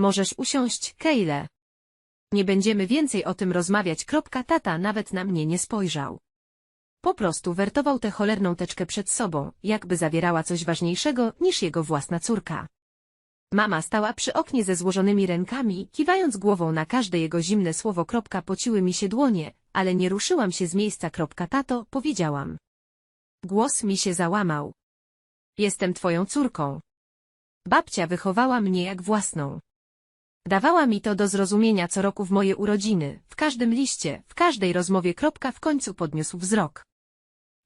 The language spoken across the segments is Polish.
Możesz usiąść, Kejle. Nie będziemy więcej o tym rozmawiać. Tata nawet na mnie nie spojrzał. Po prostu wertował tę cholerną teczkę przed sobą, jakby zawierała coś ważniejszego niż jego własna córka. Mama stała przy oknie ze złożonymi rękami, kiwając głową na każde jego zimne słowo. Pociły mi się dłonie, ale nie ruszyłam się z miejsca. Tato, powiedziałam. Głos mi się załamał. Jestem twoją córką. Babcia wychowała mnie jak własną. Dawała mi to do zrozumienia co roku w moje urodziny, w każdym liście, w każdej rozmowie. Kropka w końcu podniósł wzrok.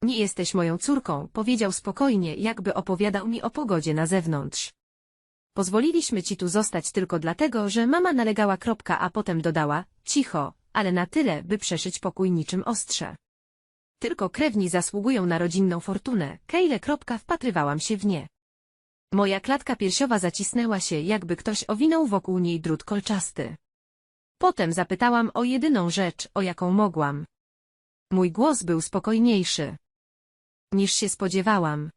Nie jesteś moją córką, powiedział spokojnie, jakby opowiadał mi o pogodzie na zewnątrz. Pozwoliliśmy ci tu zostać tylko dlatego, że mama nalegała. Kropka, a potem dodała, cicho, ale na tyle, by przeszyć pokój niczym ostrze. Tylko krewni zasługują na rodzinną fortunę. Kejle. Kropka, wpatrywałam się w nie. Moja klatka piersiowa zacisnęła się, jakby ktoś owinął wokół niej drut kolczasty. Potem zapytałam o jedyną rzecz, o jaką mogłam. Mój głos był spokojniejszy. Niż się spodziewałam.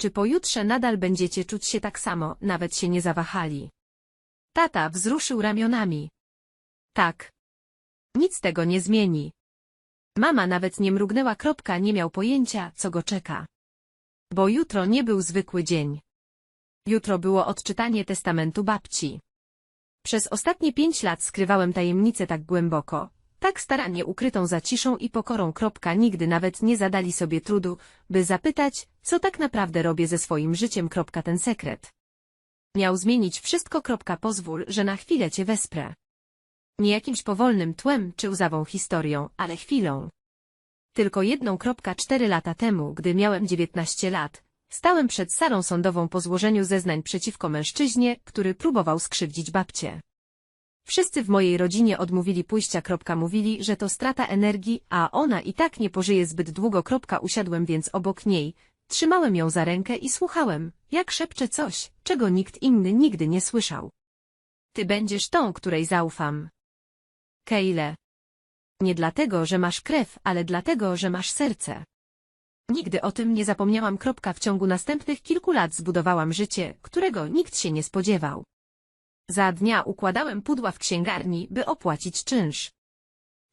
Czy pojutrze nadal będziecie czuć się tak samo, nawet się nie zawahali? Tata wzruszył ramionami. Tak. Nic tego nie zmieni. Mama nawet nie mrugnęła. Kropka nie miał pojęcia, co go czeka. Bo jutro nie był zwykły dzień. Jutro było odczytanie testamentu babci. Przez ostatnie pięć lat skrywałem tajemnicę tak głęboko, tak starannie ukrytą za ciszą i pokorą. Kropka, nigdy nawet nie zadali sobie trudu, by zapytać, co tak naprawdę robię ze swoim życiem. Kropka, ten sekret. Miał zmienić wszystko. Kropka, pozwól, że na chwilę cię wesprę. Nie jakimś powolnym tłem czy łzawą historią, ale chwilą. Tylko jedną. Kropka, cztery lata temu, gdy miałem 19 lat, stałem przed salą sądową po złożeniu zeznań przeciwko mężczyźnie, który próbował skrzywdzić babcię. Wszyscy w mojej rodzinie odmówili pójścia. Mówili, że to strata energii, a ona i tak nie pożyje zbyt długo. Usiadłem więc obok niej, trzymałem ją za rękę i słuchałem, jak szepcze coś, czego nikt inny nigdy nie słyszał. Ty będziesz tą, której zaufam. Kejle. Nie dlatego, że masz krew, ale dlatego, że masz serce. Nigdy o tym nie zapomniałam. W ciągu następnych kilku lat zbudowałam życie, którego nikt się nie spodziewał. Za dnia układałem pudła w księgarni, by opłacić czynsz.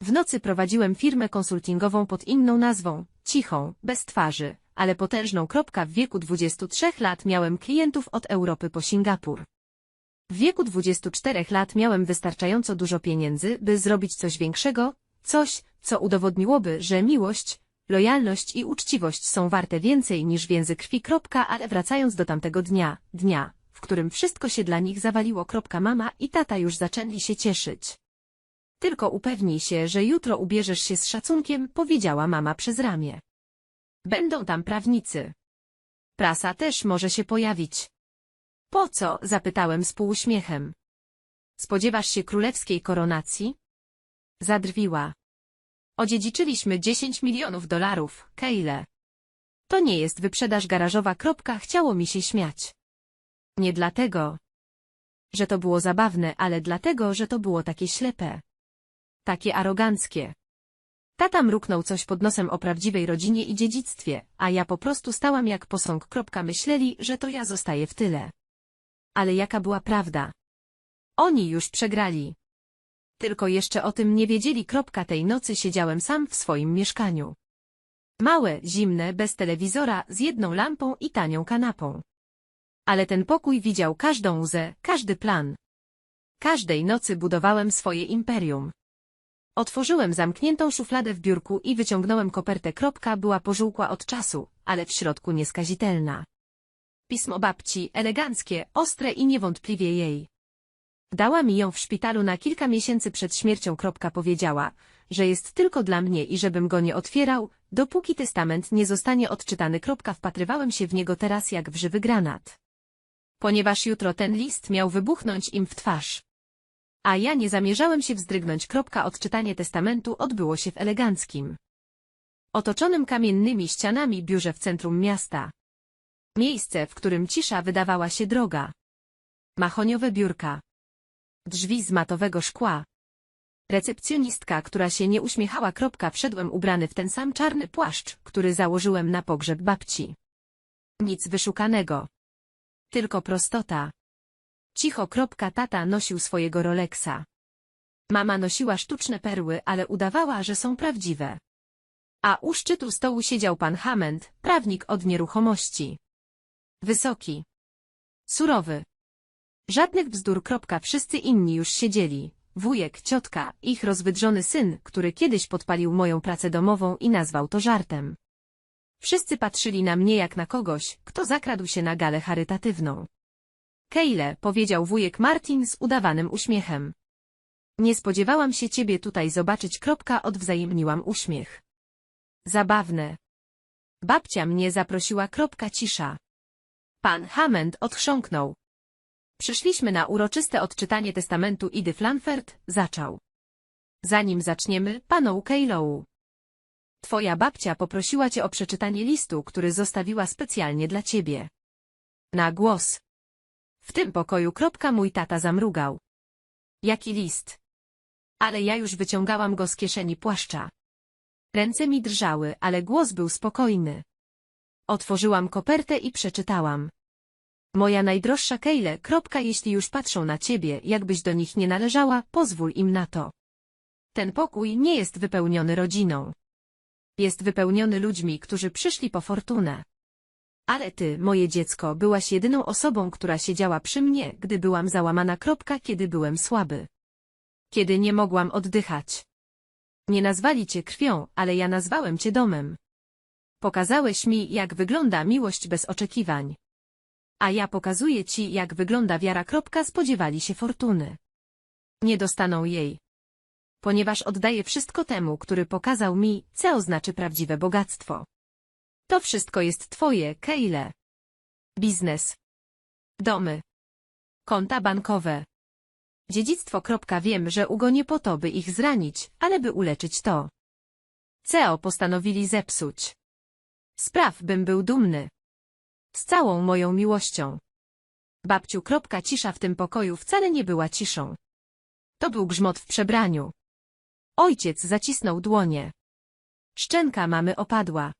W nocy prowadziłem firmę konsultingową pod inną nazwą, cichą, bez twarzy, ale potężną. W wieku 23 lat miałem klientów od Europy po Singapur. W wieku 24 lat miałem wystarczająco dużo pieniędzy, by zrobić coś większego, coś, co udowodniłoby, że miłość, lojalność i uczciwość są warte więcej niż więzy krwi. Ale wracając do tamtego dnia, dnia, w którym wszystko się dla nich zawaliło. Mama i tata już zaczęli się cieszyć. Tylko upewnij się, że jutro ubierzesz się z szacunkiem, powiedziała mama przez ramię. Będą tam prawnicy. Prasa też może się pojawić. Po co? zapytałem z półuśmiechem. Spodziewasz się królewskiej koronacji? Zadrwiła. Odziedziczyliśmy 10 milionów dolarów, Kejle. To nie jest wyprzedaż garażowa. Kropka, chciało mi się śmiać. Nie dlatego, że to było zabawne, ale dlatego, że to było takie ślepe. Takie aroganckie. Tata mruknął coś pod nosem o prawdziwej rodzinie i dziedzictwie, a ja po prostu stałam jak posąg. Kropka, myśleli, że to ja zostaję w tyle. Ale jaka była prawda? Oni już przegrali. Tylko jeszcze o tym nie wiedzieli. Tej nocy siedziałem sam w swoim mieszkaniu. Małe, zimne, bez telewizora, z jedną lampą i tanią kanapą. Ale ten pokój widział każdą łzę, każdy plan. Każdej nocy budowałem swoje imperium. Otworzyłem zamkniętą szufladę w biurku i wyciągnąłem kopertę. Kropka była pożółkła od czasu, ale w środku nieskazitelna. Pismo babci, eleganckie, ostre i niewątpliwie jej. Dała mi ją w szpitalu na kilka miesięcy przed śmiercią. Powiedziała, że jest tylko dla mnie i żebym go nie otwierał, dopóki testament nie zostanie odczytany. Wpatrywałem się w niego teraz jak w żywy granat. Ponieważ jutro ten list miał wybuchnąć im w twarz. A ja nie zamierzałem się wzdrygnąć. Odczytanie testamentu odbyło się w eleganckim. Otoczonym kamiennymi ścianami biurze w centrum miasta. Miejsce, w którym cisza wydawała się droga. Mahoniowe biurka. Drzwi z matowego szkła. Recepcjonistka, która się nie uśmiechała. Wszedłem ubrany w ten sam czarny płaszcz, który założyłem na pogrzeb babci. Nic wyszukanego. Tylko prostota. Cicho. Tata nosił swojego Rolexa. Mama nosiła sztuczne perły, ale udawała, że są prawdziwe. A u szczytu stołu siedział pan Hammond, prawnik od nieruchomości. Wysoki. Surowy. Żadnych bzdur. Wszyscy inni już siedzieli. Wujek, ciotka, ich rozwydrzony syn, który kiedyś podpalił moją pracę domową i nazwał to żartem. Wszyscy patrzyli na mnie jak na kogoś, kto zakradł się na galę charytatywną. Kejle, powiedział wujek Martin z udawanym uśmiechem. Nie spodziewałam się ciebie tutaj zobaczyć. Odwzajemniłam uśmiech. Zabawne. Babcia mnie zaprosiła. Cisza. Pan Hammond odchrząknął. Przyszliśmy na uroczyste odczytanie testamentu Idy Flanfert, zaczął. Zanim zaczniemy, panu Kejlow. Twoja babcia poprosiła cię o przeczytanie listu, który zostawiła specjalnie dla ciebie. Na głos. W tym pokoju kropka mój tata zamrugał. Jaki list? Ale ja już wyciągałam go z kieszeni płaszcza. Ręce mi drżały, ale głos był spokojny. Otworzyłam kopertę i przeczytałam. Moja najdroższa Kejle, kropka, jeśli już patrzą na ciebie, jakbyś do nich nie należała, pozwól im na to. Ten pokój nie jest wypełniony rodziną. Jest wypełniony ludźmi, którzy przyszli po fortunę. Ale ty, moje dziecko, byłaś jedyną osobą, która siedziała przy mnie, gdy byłam załamana. Kropka, kiedy byłem słaby. Kiedy nie mogłam oddychać. Nie nazwali cię krwią, ale ja nazwałem cię domem. Pokazałeś mi, jak wygląda miłość bez oczekiwań. A ja pokazuję ci, jak wygląda wiara. Spodziewali się fortuny. Nie dostaną jej. Ponieważ oddaję wszystko temu, który pokazał mi, co znaczy prawdziwe bogactwo. To wszystko jest twoje, Kejle. Biznes. Domy. Konta bankowe. Dziedzictwo. Wiem, że ugonię po to, by ich zranić, ale by uleczyć to. CEO postanowili zepsuć. Spraw, bym był dumny. Z całą moją miłością. Babciu. Cisza w tym pokoju wcale nie była ciszą. To był grzmot w przebraniu. Ojciec zacisnął dłonie. Szczęka mamy opadła.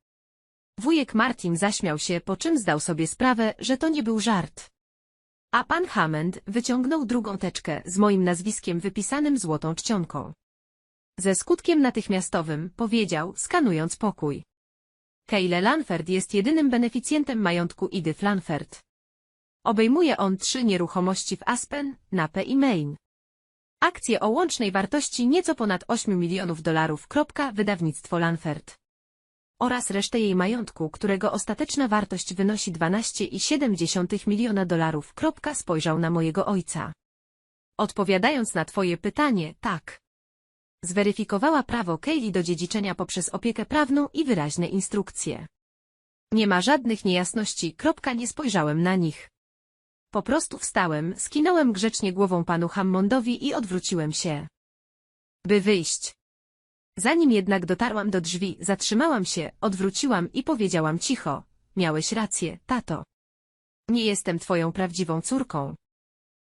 Wujek Martin zaśmiał się, po czym zdał sobie sprawę, że to nie był żart. A pan Hammond wyciągnął drugą teczkę z moim nazwiskiem wypisanym złotą czcionką. Ze skutkiem natychmiastowym powiedział, skanując pokój. Keyle Lanford jest jedynym beneficjentem majątku Idy Flanford. Obejmuje on trzy nieruchomości w Aspen, Nape i Maine. Akcje o łącznej wartości nieco ponad 8 milionów dolarów. Wydawnictwo Lanford. Oraz resztę jej majątku, którego ostateczna wartość wynosi 12,7 miliona dolarów. Spojrzał na mojego ojca. Odpowiadając na twoje pytanie, tak. Zweryfikowała prawo Kaylee do dziedziczenia poprzez opiekę prawną i wyraźne instrukcje. Nie ma żadnych niejasności. Kropka, Nie spojrzałem na nich. Po prostu wstałem, skinąłem grzecznie głową panu Hammondowi i odwróciłem się. By wyjść. Zanim jednak dotarłam do drzwi, zatrzymałam się, odwróciłam i powiedziałam cicho. Miałeś rację, tato. Nie jestem twoją prawdziwą córką.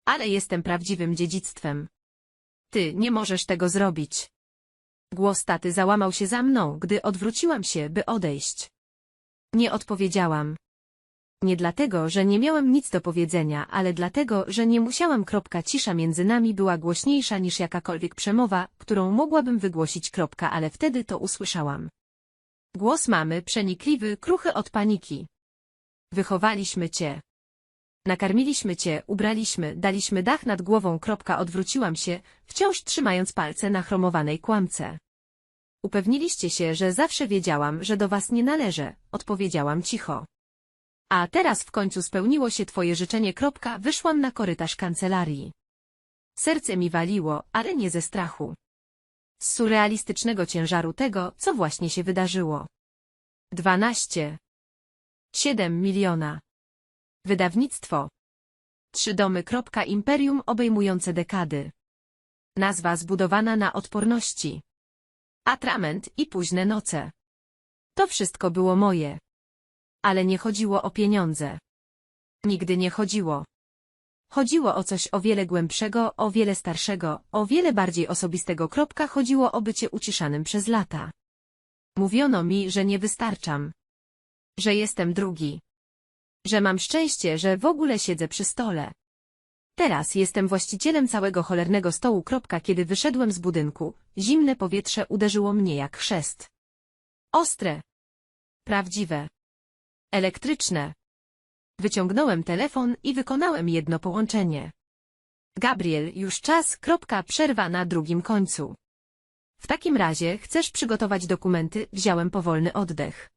Ale jestem prawdziwym dziedzictwem. Ty nie możesz tego zrobić. Głos taty załamał się za mną, gdy odwróciłam się, by odejść. Nie odpowiedziałam. Nie dlatego, że nie miałam nic do powiedzenia, ale dlatego, że nie musiałam. Kropka cisza między nami była głośniejsza niż jakakolwiek przemowa, którą mogłabym wygłosić. Kropka, ale wtedy to usłyszałam. Głos mamy przenikliwy, kruchy od paniki. Wychowaliśmy cię. Nakarmiliśmy cię, ubraliśmy, daliśmy dach nad głową. Kropka odwróciłam się, wciąż trzymając palce na chromowanej kłamce. Upewniliście się, że zawsze wiedziałam, że do was nie należę, odpowiedziałam cicho. A teraz w końcu spełniło się twoje życzenie. Kropka, wyszłam na korytarz kancelarii. Serce mi waliło, ale nie ze strachu. Z surrealistycznego ciężaru tego, co właśnie się wydarzyło. Dwanaście. Siedem miliona. Wydawnictwo. Trzy domy. Imperium obejmujące dekady. Nazwa zbudowana na odporności. Atrament i późne noce. To wszystko było moje. Ale nie chodziło o pieniądze. Nigdy nie chodziło. Chodziło o coś o wiele głębszego, o wiele starszego, o wiele bardziej osobistego. Chodziło o bycie uciszanym przez lata. Mówiono mi, że nie wystarczam. Że jestem drugi. Że mam szczęście, że w ogóle siedzę przy stole. Teraz jestem właścicielem całego cholernego stołu. Kiedy wyszedłem z budynku, zimne powietrze uderzyło mnie jak chrzest. Ostre. Prawdziwe. Elektryczne. Wyciągnąłem telefon i wykonałem jedno połączenie. Gabriel, już czas. Przerwa na drugim końcu. W takim razie chcesz przygotować dokumenty, wziąłem powolny oddech.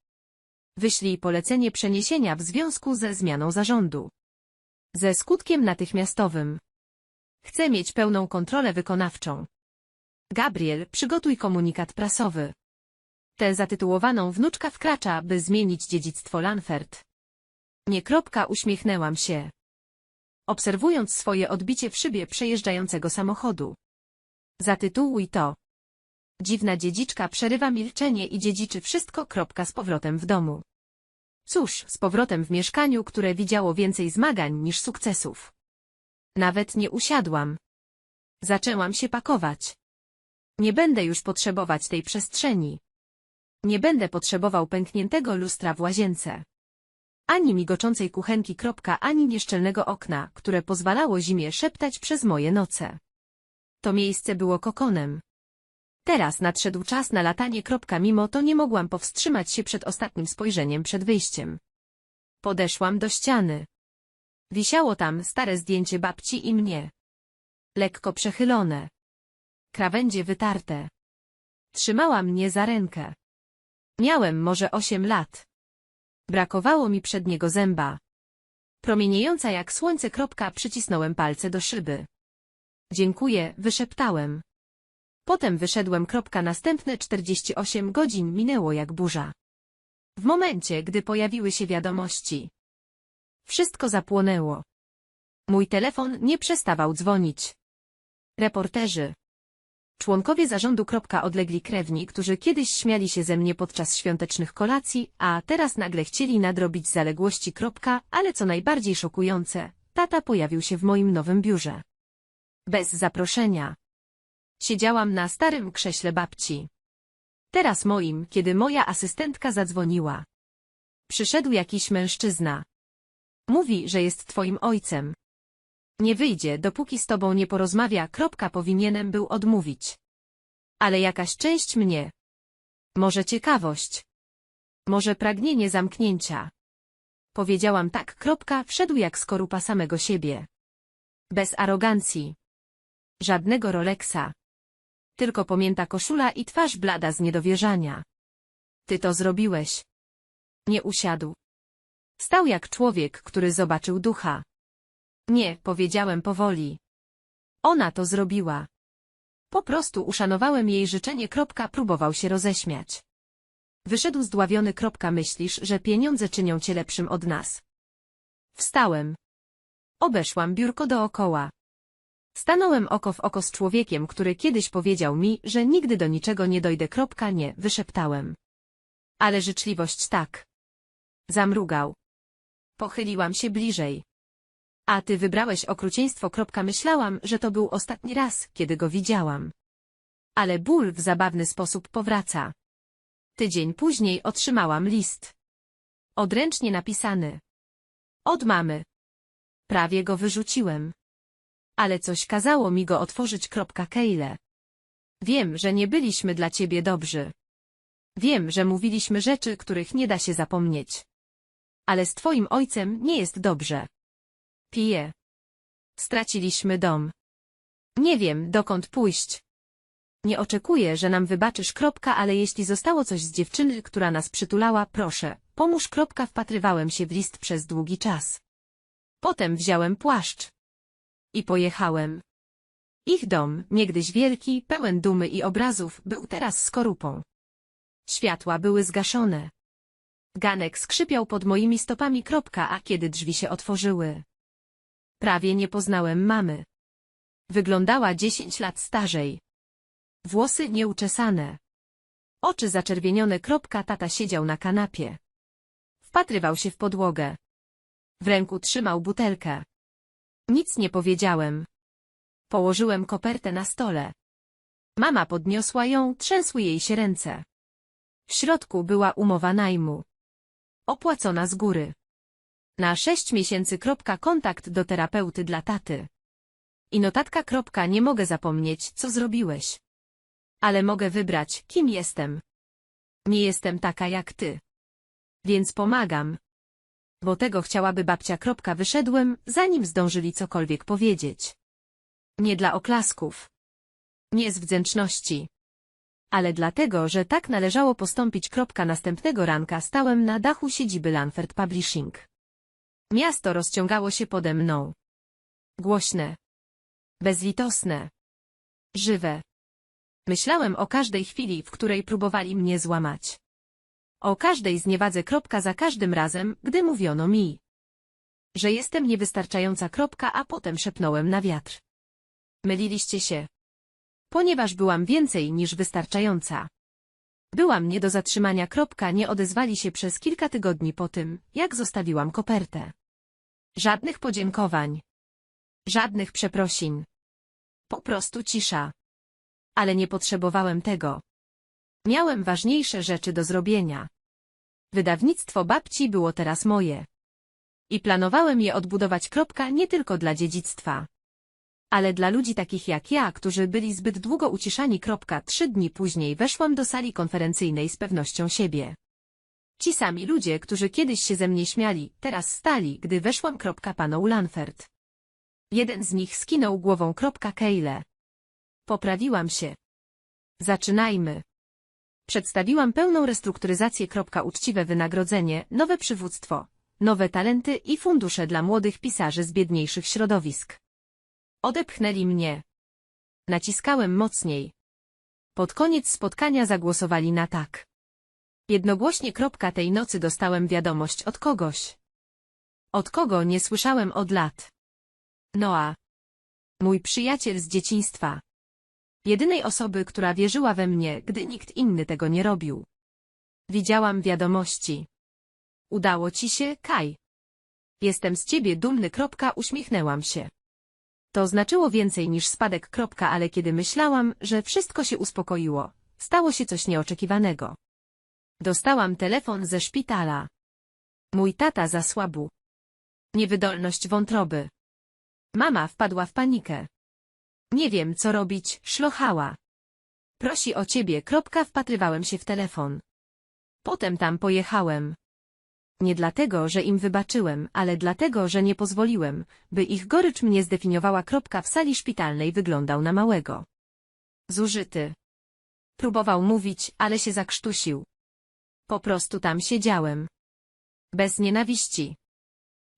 Wyślij polecenie przeniesienia w związku ze zmianą zarządu. Ze skutkiem natychmiastowym. Chcę mieć pełną kontrolę wykonawczą. Gabriel, przygotuj komunikat prasowy. Tę zatytułowaną wnuczka wkracza, by zmienić dziedzictwo Lanfert. Nie kropka uśmiechnęłam się. Obserwując swoje odbicie w szybie przejeżdżającego samochodu. Zatytułuj to. Dziwna dziedziczka przerywa milczenie i dziedziczy wszystko kropka z powrotem w domu. Cóż, z powrotem w mieszkaniu, które widziało więcej zmagań niż sukcesów. Nawet nie usiadłam. Zaczęłam się pakować. Nie będę już potrzebować tej przestrzeni. Nie będę potrzebował pękniętego lustra w łazience. Ani migoczącej kuchenki kropka, ani nieszczelnego okna, które pozwalało zimie szeptać przez moje noce. To miejsce było kokonem. Teraz nadszedł czas na latanie mimo to nie mogłam powstrzymać się przed ostatnim spojrzeniem przed wyjściem. Podeszłam do ściany. Wisiało tam stare zdjęcie babci i mnie. Lekko przechylone. Krawędzie wytarte. Trzymała mnie za rękę. Miałem może osiem lat. Brakowało mi przedniego zęba. Promieniejąca jak słońce kropka przycisnąłem palce do szyby. Dziękuję, wyszeptałem. Potem wyszedłem. Kropka, następne 48 godzin minęło jak burza. W momencie, gdy pojawiły się wiadomości. Wszystko zapłonęło. Mój telefon nie przestawał dzwonić. Reporterzy. Członkowie zarządu. Odlegli krewni, którzy kiedyś śmiali się ze mnie podczas świątecznych kolacji, a teraz nagle chcieli nadrobić zaległości. Ale co najbardziej szokujące, tata pojawił się w moim nowym biurze. Bez zaproszenia. Siedziałam na starym krześle babci. Teraz moim, kiedy moja asystentka zadzwoniła. Przyszedł jakiś mężczyzna. Mówi, że jest twoim ojcem. Nie wyjdzie, dopóki z tobą nie porozmawia. Kropka powinienem był odmówić. Ale jakaś część mnie. Może ciekawość. Może pragnienie zamknięcia. Powiedziałam tak. Kropka wszedł jak skorupa samego siebie. Bez arogancji. Żadnego Rolexa. Tylko pamięta koszula i twarz blada z niedowierzania. Ty to zrobiłeś. Nie usiadł. Stał jak człowiek, który zobaczył ducha. Nie, powiedziałem powoli. Ona to zrobiła. Po prostu uszanowałem jej życzenie. Kropka próbował się roześmiać. Wyszedł zdławiony. Kropka myślisz, że pieniądze czynią cię lepszym od nas. Wstałem. Obeszłam biurko dookoła. Stanąłem oko w oko z człowiekiem, który kiedyś powiedział mi, że nigdy do niczego nie dojdę. Kropka nie, wyszeptałem. Ale życzliwość tak. Zamrugał. Pochyliłam się bliżej. A ty wybrałeś okrucieństwo. Kropka myślałam, że to był ostatni raz, kiedy go widziałam. Ale ból w zabawny sposób powraca. Tydzień później otrzymałam list. Odręcznie napisany. Od mamy. Prawie go wyrzuciłem. Ale coś kazało mi go otworzyć. Kejle. Wiem, że nie byliśmy dla ciebie dobrzy. Wiem, że mówiliśmy rzeczy, których nie da się zapomnieć. Ale z twoim ojcem nie jest dobrze. Piję. Straciliśmy dom. Nie wiem, dokąd pójść. Nie oczekuję, że nam wybaczysz. Kropka, ale jeśli zostało coś z dziewczyny, która nas przytulała, proszę, pomóż. Kropka, wpatrywałem się w list przez długi czas. Potem wziąłem płaszcz. I pojechałem. Ich dom, niegdyś wielki, pełen dumy i obrazów, był teraz skorupą. Światła były zgaszone. Ganek skrzypiał pod moimi stopami. Kropka, a kiedy drzwi się otworzyły. Prawie nie poznałem mamy. Wyglądała dziesięć lat starzej. Włosy nieuczesane. Oczy zaczerwienione. Kropka, tata siedział na kanapie. Wpatrywał się w podłogę. W ręku trzymał butelkę. Nic nie powiedziałem. Położyłem kopertę na stole. Mama podniosła ją, trzęsły jej się ręce. W środku była umowa najmu. Opłacona z góry. Na sześć miesięcy. Kontakt do terapeuty dla taty. I notatka nie mogę zapomnieć, co zrobiłeś. Ale mogę wybrać, kim jestem. Nie jestem taka jak ty. Więc pomagam. Bo tego chciałaby babcia kropka wyszedłem, zanim zdążyli cokolwiek powiedzieć. Nie dla oklasków. Nie z wdzięczności. Ale dlatego, że tak należało postąpić. Kropka następnego ranka stałem na dachu siedziby Lanford Publishing. Miasto rozciągało się pode mną. Głośne. Bezlitosne. Żywe. Myślałem o każdej chwili, w której próbowali mnie złamać. O każdej zniewadze za każdym razem, gdy mówiono mi, że jestem niewystarczająca a potem szepnąłem na wiatr. Myliliście się. Ponieważ byłam więcej niż wystarczająca. Byłam nie do zatrzymania nie odezwali się przez kilka tygodni po tym, jak zostawiłam kopertę. Żadnych podziękowań. Żadnych przeprosin. Po prostu cisza. Ale nie potrzebowałem tego. Miałem ważniejsze rzeczy do zrobienia. Wydawnictwo babci było teraz moje. I planowałem je odbudować kropka nie tylko dla dziedzictwa. Ale dla ludzi takich jak ja, którzy byli zbyt długo uciszani kropka trzy dni później weszłam do sali konferencyjnej z pewnością siebie. Ci sami ludzie, którzy kiedyś się ze mnie śmiali, teraz stali, gdy weszłam kropka paną Lanford. Jeden z nich skinął głową kropka Kejle. Poprawiłam się. Zaczynajmy. Przedstawiłam pełną restrukturyzację. Uczciwe wynagrodzenie, nowe przywództwo, nowe talenty i fundusze dla młodych pisarzy z biedniejszych środowisk. Odepchnęli mnie. Naciskałem mocniej. Pod koniec spotkania zagłosowali na tak. Jednogłośnie tej nocy dostałem wiadomość od kogoś. Od kogo nie słyszałem od lat. Noa. Mój przyjaciel z dzieciństwa. Jedynej osoby, która wierzyła we mnie, gdy nikt inny tego nie robił. Widziałam wiadomości. Udało ci się, Kaj. Jestem z ciebie dumny. Kropka, uśmiechnęłam się. To znaczyło więcej niż spadek. Kropka, ale kiedy myślałam, że wszystko się uspokoiło, stało się coś nieoczekiwanego. Dostałam telefon ze szpitala. Mój tata zasłabł. Niewydolność wątroby. Mama wpadła w panikę. Nie wiem, co robić, szlochała. Prosi o ciebie, kropka, wpatrywałem się w telefon. Potem tam pojechałem. Nie dlatego, że im wybaczyłem, ale dlatego, że nie pozwoliłem, by ich gorycz mnie zdefiniowała. Kropka w sali szpitalnej wyglądał na małego. Zużyty. Próbował mówić, ale się zakrztusił. Po prostu tam siedziałem. Bez nienawiści.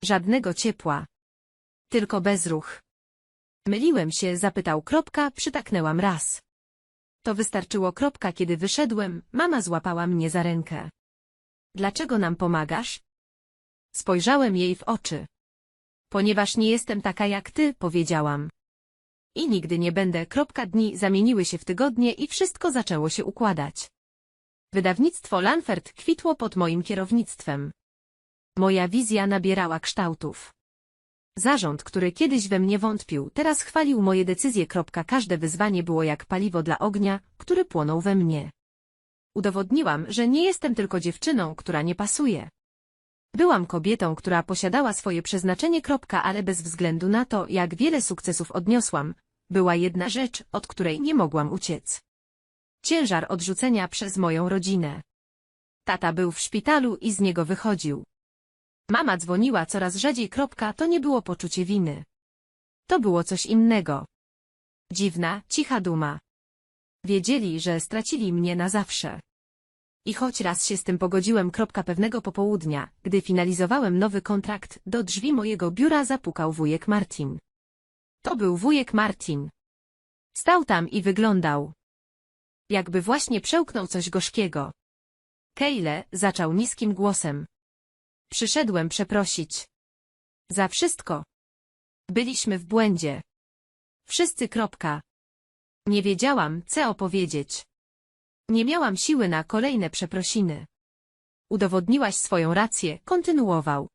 Żadnego ciepła. Tylko bezruch. Myliłem się, zapytał kropka, przytaknęłam raz. To wystarczyło kropka, kiedy wyszedłem, mama złapała mnie za rękę. Dlaczego nam pomagasz? Spojrzałem jej w oczy. Ponieważ nie jestem taka jak ty, powiedziałam. I nigdy nie będę. Kropka dni zamieniły się w tygodnie i wszystko zaczęło się układać. Wydawnictwo Lanfert kwitło pod moim kierownictwem. Moja wizja nabierała kształtów. Zarząd, który kiedyś we mnie wątpił, teraz chwalił moje decyzje. Każde wyzwanie było jak paliwo dla ognia, który płonął we mnie. Udowodniłam, że nie jestem tylko dziewczyną, która nie pasuje. Byłam kobietą, która posiadała swoje przeznaczenie. Ale bez względu na to, jak wiele sukcesów odniosłam, była jedna rzecz, od której nie mogłam uciec. Ciężar odrzucenia przez moją rodzinę. Tata był w szpitalu i z niego wychodził. Mama dzwoniła coraz rzadziej. To nie było poczucie winy. To było coś innego. Dziwna, cicha duma. Wiedzieli, że stracili mnie na zawsze. I choć raz się z tym pogodziłem. Pewnego popołudnia, gdy finalizowałem nowy kontrakt, do drzwi mojego biura zapukał wujek Martin. To był wujek Martin. Stał tam i wyglądał. Jakby właśnie przełknął coś gorzkiego. Kejle zaczął niskim głosem. Przyszedłem przeprosić. Za wszystko. Byliśmy w błędzie. Wszyscy kropka. Nie wiedziałam, co opowiedzieć. Nie miałam siły na kolejne przeprosiny. Udowodniłaś swoją rację, kontynuował.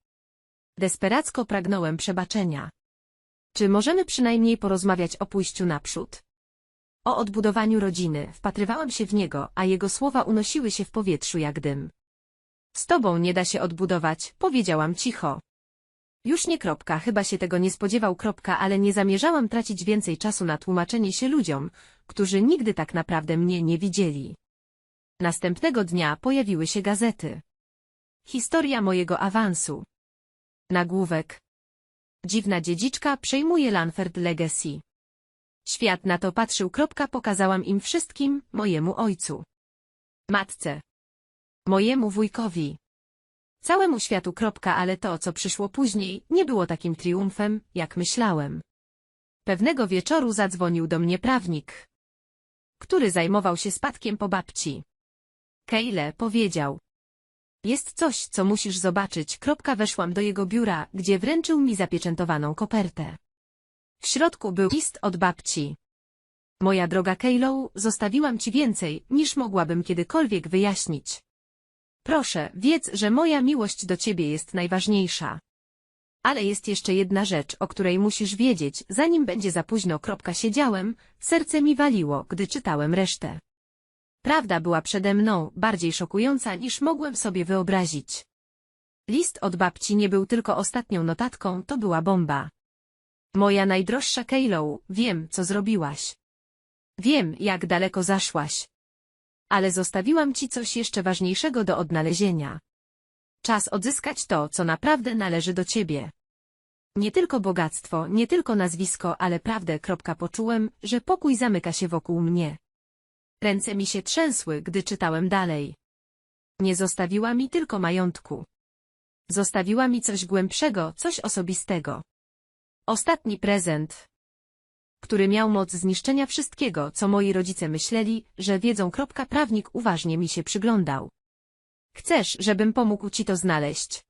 Desperacko pragnąłem przebaczenia. Czy możemy przynajmniej porozmawiać o pójściu naprzód? O odbudowaniu rodziny, wpatrywałam się w niego, a jego słowa unosiły się w powietrzu jak dym. Z tobą nie da się odbudować, powiedziałam cicho. Już nie kropka, chyba się tego nie spodziewał kropka, ale nie zamierzałam tracić więcej czasu na tłumaczenie się ludziom, którzy nigdy tak naprawdę mnie nie widzieli. Następnego dnia pojawiły się gazety. Historia mojego awansu. Nagłówek. Dziwna dziedziczka przejmuje Lanford Legacy. Świat na to patrzył. Kropka, pokazałam im wszystkim, mojemu ojcu. Matce. Mojemu wujkowi. Całemu światu. Kropka, ale to, co przyszło później, nie było takim triumfem, jak myślałem. Pewnego wieczoru zadzwonił do mnie prawnik, który zajmował się spadkiem po babci. Kejle powiedział. Jest coś, co musisz zobaczyć. Kropka weszłam do jego biura, gdzie wręczył mi zapieczętowaną kopertę. W środku był list od babci. Moja droga Kejlow, zostawiłam ci więcej, niż mogłabym kiedykolwiek wyjaśnić. Proszę, wiedz, że moja miłość do ciebie jest najważniejsza. Ale jest jeszcze jedna rzecz, o której musisz wiedzieć, zanim będzie za późno. Kropka siedziałem, serce mi waliło, gdy czytałem resztę. Prawda była przede mną, bardziej szokująca niż mogłem sobie wyobrazić. List od babci nie był tylko ostatnią notatką, to była bomba. Moja najdroższa Kejlow, wiem, co zrobiłaś. Wiem, jak daleko zaszłaś. Ale zostawiłam ci coś jeszcze ważniejszego do odnalezienia. Czas odzyskać to, co naprawdę należy do ciebie. Nie tylko bogactwo, nie tylko nazwisko, ale prawdę. Poczułem, że pokój zamyka się wokół mnie. Ręce mi się trzęsły, gdy czytałem dalej. Nie zostawiła mi tylko majątku. Zostawiła mi coś głębszego, coś osobistego. Ostatni prezent, który miał moc zniszczenia wszystkiego, co moi rodzice myśleli, że wiedzą. Prawnik uważnie mi się przyglądał. Chcesz, żebym pomógł ci to znaleźć?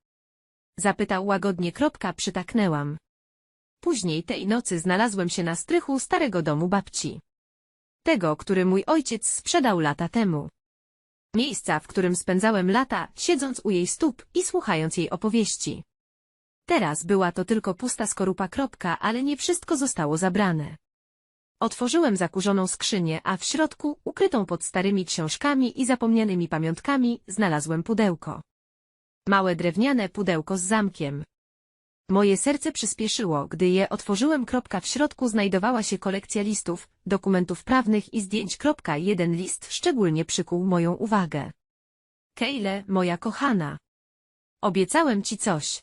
Zapytał łagodnie. Przytaknęłam. Później tej nocy znalazłem się na strychu starego domu babci. Tego, który mój ojciec sprzedał lata temu. Miejsca, w którym spędzałem lata, siedząc u jej stóp i słuchając jej opowieści. Teraz była to tylko pusta skorupa kropka, ale nie wszystko zostało zabrane. Otworzyłem zakurzoną skrzynię, a w środku, ukrytą pod starymi książkami i zapomnianymi pamiątkami, znalazłem pudełko. Małe drewniane pudełko z zamkiem. Moje serce przyspieszyło, gdy je otworzyłem. W środku znajdowała się kolekcja listów, dokumentów prawnych i zdjęć. Jeden list szczególnie przykuł moją uwagę. Kejle, moja kochana. Obiecałem ci coś.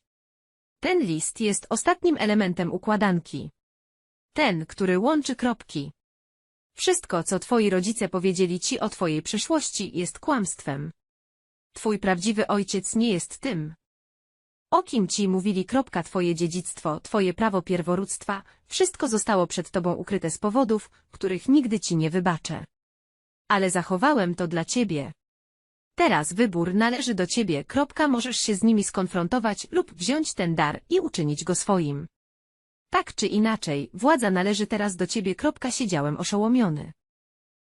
Ten list jest ostatnim elementem układanki. Ten, który łączy kropki. Wszystko, co twoi rodzice powiedzieli ci o twojej przeszłości, jest kłamstwem. Twój prawdziwy ojciec nie jest tym. O kim ci mówili kropka twoje dziedzictwo, twoje prawo pierworództwa, wszystko zostało przed tobą ukryte z powodów, których nigdy ci nie wybaczę. Ale zachowałem to dla ciebie. Teraz wybór należy do ciebie. Kropka możesz się z nimi skonfrontować lub wziąć ten dar i uczynić go swoim. Tak czy inaczej, władza należy teraz do ciebie. Siedziałem oszołomiony.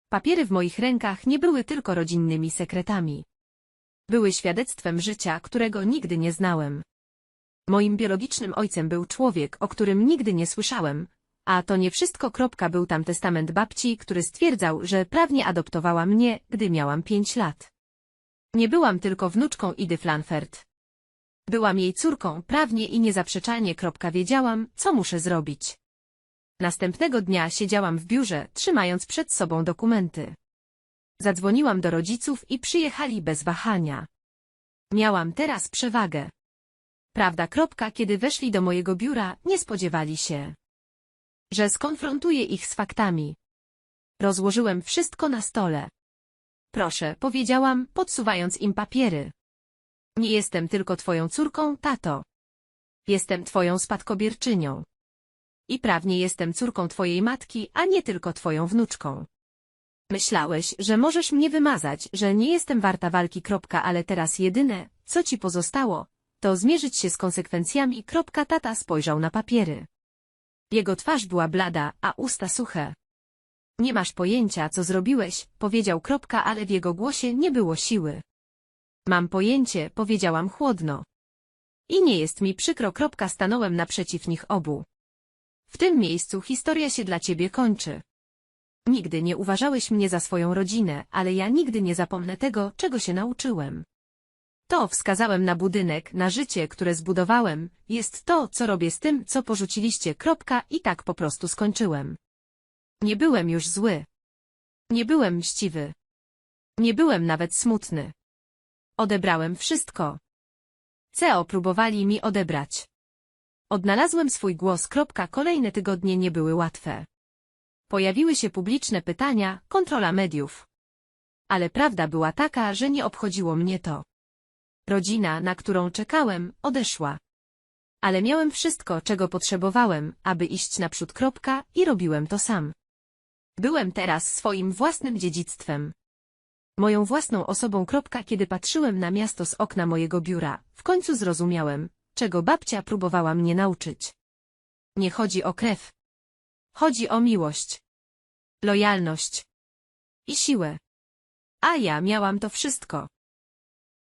Papiery w moich rękach nie były tylko rodzinnymi sekretami. Były świadectwem życia, którego nigdy nie znałem. Moim biologicznym ojcem był człowiek, o którym nigdy nie słyszałem, a to nie wszystko. Był tam testament babci, który stwierdzał, że prawnie adoptowała mnie, gdy miałam pięć lat. Nie byłam tylko wnuczką Idy Flanfert. Byłam jej córką, prawnie i niezaprzeczalnie. Wiedziałam, co muszę zrobić. Następnego dnia siedziałam w biurze, trzymając przed sobą dokumenty. Zadzwoniłam do rodziców i przyjechali bez wahania. Miałam teraz przewagę. Prawda. Kiedy weszli do mojego biura, nie spodziewali się, że skonfrontuję ich z faktami. Rozłożyłem wszystko na stole. Proszę, powiedziałam, podsuwając im papiery. Nie jestem tylko twoją córką, tato. Jestem twoją spadkobierczynią. I prawnie jestem córką twojej matki, a nie tylko twoją wnuczką. Myślałeś, że możesz mnie wymazać, że nie jestem warta walki. Kropka, ale teraz jedyne, co ci pozostało, to zmierzyć się z konsekwencjami. Kropka, tata spojrzał na papiery. Jego twarz była blada, a usta suche. Nie masz pojęcia, co zrobiłeś, powiedział kropka, ale w jego głosie nie było siły. Mam pojęcie, powiedziałam chłodno. I nie jest mi przykro, stanąłem naprzeciw nich obu. W tym miejscu historia się dla ciebie kończy. Nigdy nie uważałeś mnie za swoją rodzinę, ale ja nigdy nie zapomnę tego, czego się nauczyłem. to wskazałem na budynek, na życie, które zbudowałem, jest to, co robię z tym, co porzuciliście, i tak po prostu skończyłem. Nie byłem już zły. Nie byłem mściwy. Nie byłem nawet smutny. Odebrałem wszystko. CEO próbowali mi odebrać. Odnalazłem swój głos. Kolejne tygodnie nie były łatwe. Pojawiły się publiczne pytania, kontrola mediów. Ale prawda była taka, że nie obchodziło mnie to. Rodzina, na którą czekałem, odeszła. Ale miałem wszystko, czego potrzebowałem, aby iść naprzód. I robiłem to sam. Byłem teraz swoim własnym dziedzictwem. Moją własną osobą. Kiedy patrzyłem na miasto z okna mojego biura, w końcu zrozumiałem, czego babcia próbowała mnie nauczyć. Nie chodzi o krew. Chodzi o miłość, lojalność i siłę. A ja miałam to wszystko.